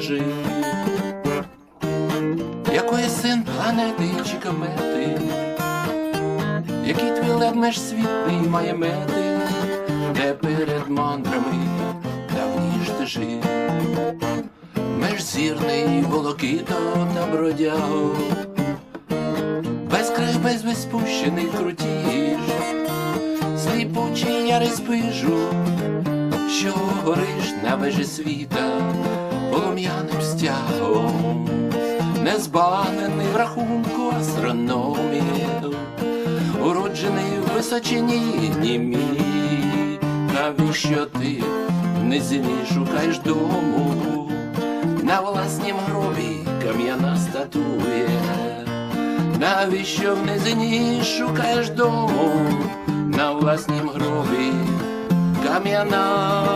жив. Якої син планети чи комети, який твій ледмеж світлий має мети, де перед мандрами давніш ти жив, межзірний волокито та бродяго, без край, без безпущений крутіж, сліпучий я спижу, що гориш на вежі світа полум'яним стягом, незбагнений в рахунку астрономів, уроджений в височині німій, навіщо ти в низині шукаєш дому, на власнім гробі кам'яна статує, навіщо в низині шукаєш дому, на власнім гробі кам'яна